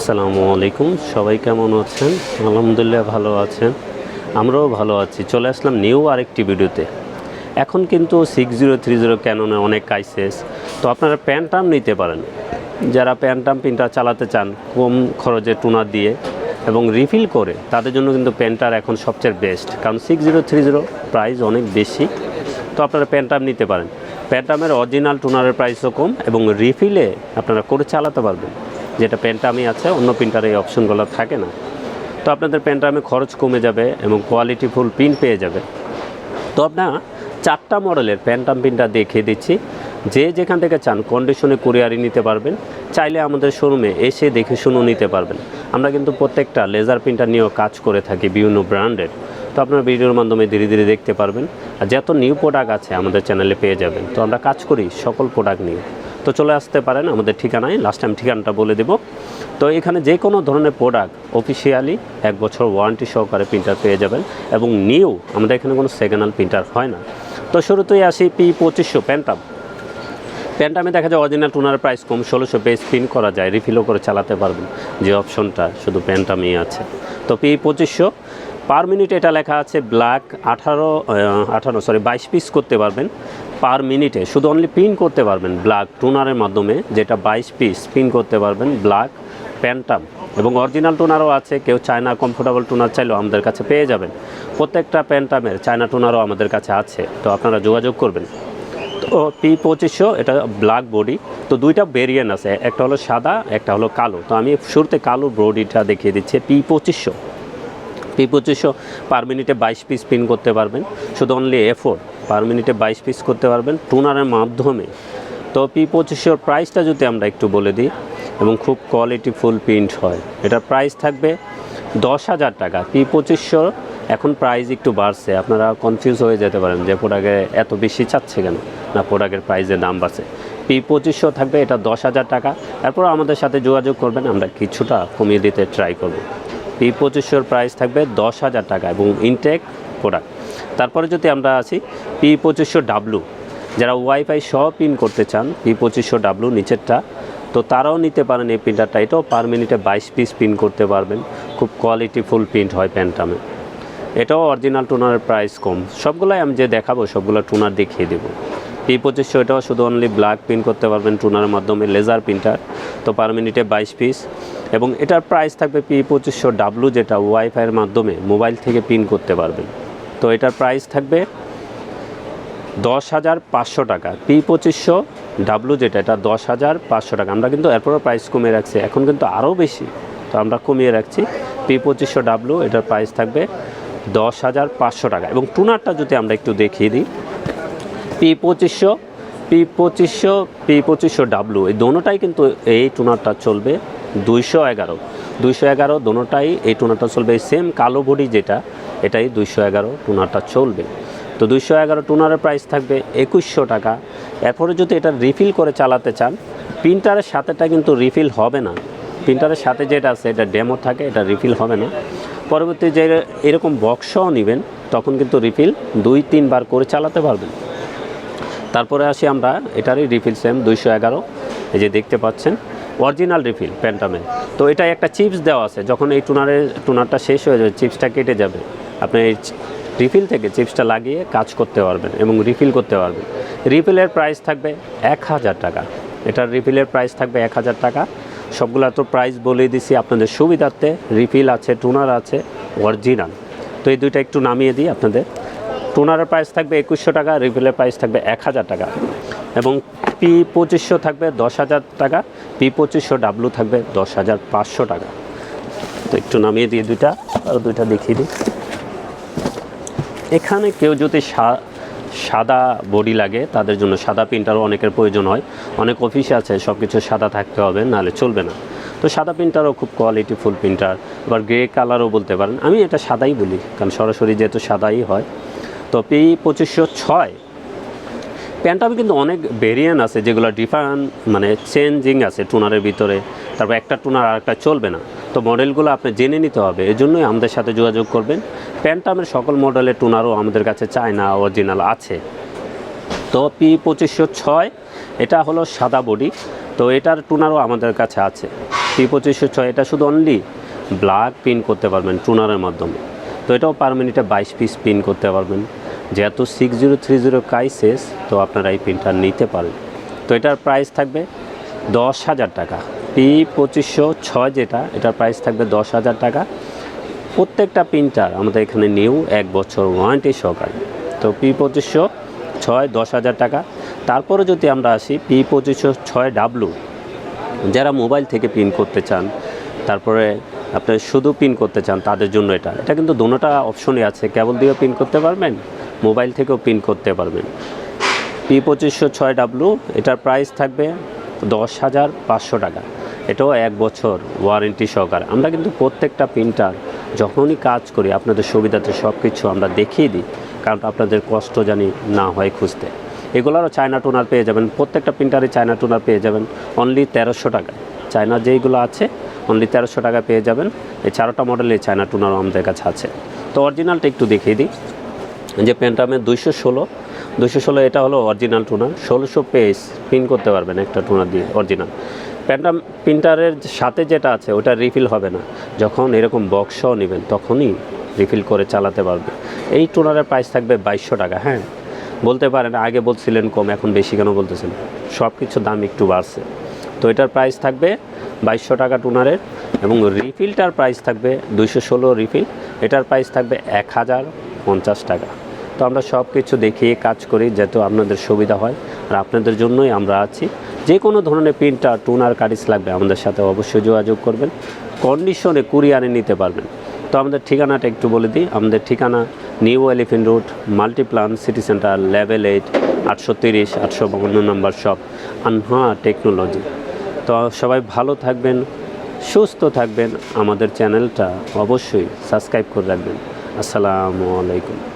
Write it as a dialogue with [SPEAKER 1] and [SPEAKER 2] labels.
[SPEAKER 1] আসসালামু আলাইকুম। সবাই কেমন আছেন? আলহামদুলিল্লাহ ভালো আছেন। আমরাও ভালো আছি। চলে আসলাম নিউ আরেকটি ভিডিওতে। এখন কিন্তু সিক্স জিরো থ্রি জিরো ক্যাননে অনেক কাইসেস তো আপনারা প্যান্টাম নিতে পারেন। যারা প্যান্টাম প্রিন্টার চালাতে চান, কম খরচে টুনার দিয়ে এবং রিফিল করে, তাদের জন্য কিন্তু প্যান্টার এখন সবচেয়ে বেস্ট কারণ six zero three zero price অনেক বেশি। তো আপনারা প্যান্টাম নিতে পারেন। প্যান্টামের অরিজিনাল টুনারের প্রাইসও কম এবং রিফিলে আপনারা করে চালাতে পারবেন। যেটা প্যান্টামই আছে, অন্য প্রিন্টারে এই অপশনগুলো থাকে না। তো আপনাদের প্যান্টামে খরচ কমে যাবে এবং কোয়ালিটি ফুল প্রিন্ট পেয়ে যাবে। তো আপনার চারটা মডেলের প্যান্টাম প্রিন্টার দেখিয়ে দিচ্ছি। যে যেখান থেকে চান কন্ডিশনে কুরিয়ারি নিতে পারবেন। চাইলে আমাদের শোরুমে এসে দেখে শুনেও নিতে পারবেন। আমরা কিন্তু প্রত্যেকটা লেজার প্রিন্টার নিয়েও কাজ করে থাকি বিভিন্ন ব্র্যান্ডের তো আপনার ভিডিওর মাধ্যমে ধীরে ধীরে দেখতে পারবেন। আর যত নিউ প্রোডাক্ট আছে আমাদের চ্যানেলে পেয়ে যাবেন। তো আমরা কাজ করি সকল প্রোডাক্ট নিয়ে। তো চলে আসতে পারেন আমাদের ঠিকানায়। লাস্ট টাইম ঠিকানাটা বলে দেব। তো এখানে যে কোনো ধরনের প্রোডাক্ট অফিসিয়ালি এক বছর ওয়ারেন্টি সহকারে প্রিন্টার পেয়ে যাবেন এবং নিউ আমাদের এখানে কোনো সেকেন্ড হ্যান্ড প্রিন্টার হয় না। তো শুরুতেই আসি পি পঁচিশশো প্যান্টাম প্যান্টামে দেখা যায় অরিজিনাল টুনার প্রাইস কম, ষোলোশো পেজ স্পিন করা যায় রিফিলও করে চালাতে পারবেন। যে অপশনটা শুধু প্যান্টামেই আছে। তো পি পঁচিশশো। পার মিনিট এটা লেখা আছে ব্ল্যাক আঠারো আঠারো সরি বাইশ পিস করতে পারবেন। পার মিনিটে শুধু অনলি পিন করতে পারবেন ব্ল্যাক টুনারের মাধ্যমে, যেটা বাইশ পিস পিন করতে পারবেন ব্ল্যাক প্যান্টাম এবং অরিজিনাল টুনারও আছে, কেউ চায়না কমফোর্টেবল টুনার চাইলেও আমাদের কাছে পেয়ে যাবেন। প্রত্যেকটা প্যান্টামের চায়না টুনারও আমাদের কাছে আছে, তো আপনারা যোগাযোগ করবেন। তো পি পঁচিশশো, এটা ব্ল্যাক বডি তো দুইটা ভেরিয়েন্ট আছে, একটা হলো সাদা, একটা হলো কালো। তো আমি শুরুতে কালো বডিটা দেখিয়ে দিচ্ছি পি পঁচিশশো। পি পঁচিশশো পার মিনিটে বাইশ পিস পিন করতে পারবেন। শুধু অনলি এ ফোর পার মিনিটে বাইশ পিস করতে পারবেন টুনারের মাধ্যমে। তো পি পঁচিশশোর প্রাইসটা যদি আমরা একটু বলে দিই, এবং খুব কোয়ালিটি ফুল প্রিন্ট হয় এটার প্রাইস থাকবে দশ হাজার টাকা। পি পঁচিশশো এখন প্রাইস একটু বাড়ছে। আপনারা কনফিউজ হয়ে যেতে পারেন যে প্রোডাক্টে এত বেশি চাচ্ছে কেন, না প্রোডাক্টের প্রাইসের দাম বাড়ছে। পি পঁচিশশো থাকবে এটা দশ হাজার টাকা। এরপর আমাদের সাথে যোগাযোগ করবেন, আমরা কিছুটা কমিয়ে দিতে ট্রাই করব। পি পঁচিশশোর প্রাইস থাকবে দশ হাজার টাকা এবং ইনটেক প্রোডাক্ট তারপরে যদি আমরা আসি পি পঁচিশশো ডাব্লু যারা ওয়াইফাই সহ পিন করতে চান পি পঁচিশশো ডাব্লু নিচেরটা, তো তারাও নিতে পারেন এই প্রিন্টারটা এটাও পার মিনিটে বাইশ পিস পিন করতে পারবেন। খুব কোয়ালিটি ফুল প্রিন্ট হয় প্যান্টামে এটাও অরিজিনাল টুনারের প্রাইস কম। সবগুলাই আমি যে দেখাবো, সবগুলো টুনার দেখিয়ে দেবো। পি পঁচিশশো এটাও শুধু অনলি ব্ল্যাক প্রিন্ট করতে পারবেন, টুনার মাধ্যমে লেজার প্রিন্টার তো পার মিনিটে বাইশ পিস এবং এটার প্রাইস থাকবে পি পঁচিশশো ডাব্লু যেটা ওয়াইফাইয়ের মাধ্যমে মোবাইল থেকে প্রিন্ট করতে পারবেন। তো এটার প্রাইস থাকবে দশ হাজার পাঁচশো টাকা। পি পঁচিশশো ডাব্লু যেটা, এটা দশ হাজার পাঁচশো টাকা। আমরা কিন্তু এরপরও প্রাইস কমিয়ে রাখছি। এখন কিন্তু আরও বেশি। তো আমরা কমিয়ে রাখছি। পি পঁচিশশো ডাব্লু এটার প্রাইস থাকবে দশ হাজার পাঁচশো টাকা। এবং টুনারটা যদি আমরা একটু দেখিয়ে দিই পি পঁচিশশো পি পঁচিশশো পি পঁচিশশো ডাব্লু এই দোনোটাই কিন্তু এই টুনারটা চলবে দুইশো এগারো। দুইশো এগারো দোনোটাই এই টুনারটা চলবে। এই সেম কালো বডি যেটা, এটাই দুইশো এগারো টুনারটা চলবে। তো দুইশো এগারো টুনারের প্রাইস থাকবে একুশশো টাকা। এরপরে যদি এটা রিফিল করে চালাতে চান প্রিন্টারের সাথেটা কিন্তু রিফিল হবে না। প্রিন্টারের সাথে যেটা আছে, এটা ডেমো থাকে, এটা রিফিল হবে না। পরবর্তী যে এরকম বক্সও নেবেন, তখন কিন্তু রিফিল দুই, তিনবার করে চালাতে পারবেন। তারপরে আসি আমরা, এটারই রিফিল সেম দুইশো এগারো। এই যে দেখতে পাচ্ছেন অরিজিনাল রিফিল প্যান্টামের তো এটা একটা চিপস দেওয়া আছে, যখন এই টুনারের টুনারটা শেষ হয়ে যাবে চিপসটা কেটে যাবে। আপনি এই রিফিল থেকে চিপসটা লাগিয়ে কাজ করতে পারবেন এবং রিফিল করতে পারবেন। রিফিলের প্রাইস থাকবে এক হাজার টাকা। এটার রিফিলের প্রাইস থাকবে এক হাজার টাকা। সবগুলো তো প্রাইস বলে দিছি আপনাদের সুবিধার্থে, রিফিল আছে, টুনার আছে অরিজিনাল তো এই দুইটা একটু নামিয়ে দিই আপনাদের। টোনারের প্রাইস থাকবে একুশশো টাকা রিফিলের প্রাইস থাকবে এক হাজার টাকা। এবং পি পঁচিশশো থাকবে দশ হাজার টাকা পি পঁচিশশো ডাব্লু থাকবে দশ হাজার পাঁচশো টাকা। তো একটু নামিয়ে দিয়ে দুইটা, আর দুইটা দেখিয়ে দিই। এখানে কেউ যদি সাদা বডি লাগে, তাদের জন্য সাদা প্রিন্টারও অনেকের প্রয়োজন হয়। অনেক অফিসে আছে সব কিছু সাদা থাকতে হবে, নাহলে চলবে না। তো সাদা প্রিন্টারও খুব কোয়ালিটি ফুল প্রিন্টার, আবার গ্রে কালারও বলতে পারেন। আমি এটা সাদাই বলি, কারণ সরাসরি যেহেতু সাদাই হয় তো পি পঁচিশশো ছয়। প্যান্টামে কিন্তু অনেক ভেরিয়েন্ট আছে, যেগুলো ডিফারেন্ট মানে চেঞ্জিং আছে টুনারের ভিতরে। তারপর একটা টুনার আর একটা চলবে না। তো মডেলগুলো আপনি জেনে নিতে হবে এই জন্যই আমাদের সাথে যোগাযোগ করবেন। প্যান্টামের সকল মডেলের টুনারও আমাদের কাছে চায়না অরিজিনাল আছে। তো পি পঁচিশশো ছয়, এটা হলো সাদা বডি তো এটার টুনারও আমাদের কাছে আছে। পি পঁচিশশো ছয়, এটা শুধু অনলি ব্ল্যাক পিন করতে পারবেন টুনারের মাধ্যমে। তো এটাও পার মিনিটে বাইশ পিস পিন করতে পারবেন। যেহেতু সিক্স জিরো থ্রি জিরো কাইসেস তো আপনারা এই পিনটা নিতে পারেন তো এটার প্রাইস থাকবে দশ হাজার টাকা। পি পঁচিশশো ছয় যেটা, এটার প্রাইস থাকবে দশ হাজার টাকা। প্রত্যেকটা প্রিন্টার আমাদের এখানে নিউ এক বছর ওয়ারেন্টি সহকারে। তো পি পঁচিশশো ছয় দশ হাজার টাকা। তারপরে যদি আমরা আসি পি পঁচিশশো ছয় ডাব্লু যারা মোবাইল থেকে প্রিন্ট করতে চান, তারপরে আপনি শুধু পিন করতে চান, তাদের জন্য এটা। এটা কিন্তু দোনোটা অপশনই আছে। কেবল দিয়েও পিন করতে পারবেন মোবাইল থেকেও পিন করতে পারবেন। পি পঁচিশশো ছয় ডাব্লু এটার প্রাইস থাকবে দশ হাজার পাঁচশো টাকা। এটাও এক বছর ওয়ারেন্টি সহকারে। আমরা কিন্তু প্রত্যেকটা প্রিন্টার যখনই কাজ করি, আপনাদের সুবিধাতে সব কিছু আমরা দেখিয়ে দিই, কারণ আপনাদের কষ্ট জানি না হয় খুঁজতে। এগুলোরও চায়না টোনার পেয়ে যাবেন। প্রত্যেকটা প্রিন্টারে চায়না টোনার পেয়ে যাবেন অনলি তেরোশো টাকা চায়না যেইগুলো আছে অনলি তেরোশো টাকা পেয়ে যাবেন। এই চারোটা মডেলের চায়না টোনারও আমাদের কাছে আছে। তো অরিজিনালটা একটু দেখিয়ে দিই। যে পেন্টামের দুইশো ষোলো দুইশো ষোলো এটা হলো অরিজিনাল টুনার। ষোলোশো পেজ পিন করতে পারবেন একটা টুনার দিয়ে অরিজিনাল প্যান্টাম প্রিন্টারের সাথে যেটা আছে, ওটা রিফিল হবে না। যখন এরকম বক্সও নেবেন, তখনই রিফিল করে চালাতে পারবে এই টুনারের প্রাইস থাকবে বাইশশো টাকা হ্যাঁ? বলতে পারেন, আগে বলছিলেন কম, এখন বেশি কেন বলতেছেন? সব কিছুর দাম একটু বাড়ছে। তো এটার প্রাইস থাকবে বাইশশো টাকা টুনারের এবং রিফিলটার প্রাইস থাকবে দুইশো ষোলো রিফিল এটার প্রাইস থাকবে এক হাজার পঞ্চাশ টাকা। তো আমরা সব কিছু দেখিয়ে কাজ করি যাতে আপনাদের সুবিধা হয় আর আপনাদের জন্যই আমরা আছি। যে কোনো ধরনের প্রিন্টার টুনার কারিজ লাগবে আমাদের সাথে অবশ্যই যোগাযোগ করবেন। কন্ডিশনে কুরিয়ারে নিতে পারবেন। তো আমাদের ঠিকানাটা একটু বলে দিই। আমাদের ঠিকানা New Elephant Road Multiplan City Centre level eight আটশো তিরিশ, আটশো বাউন্ন নম্বর শপ আনহা টেকনোলজি তো সবাই ভালো থাকবেন সুস্থ থাকবেন আমাদের চ্যানেলটা অবশ্যই সাবস্ক্রাইব করে রাখবেন। আসসালামু আলাইকুম।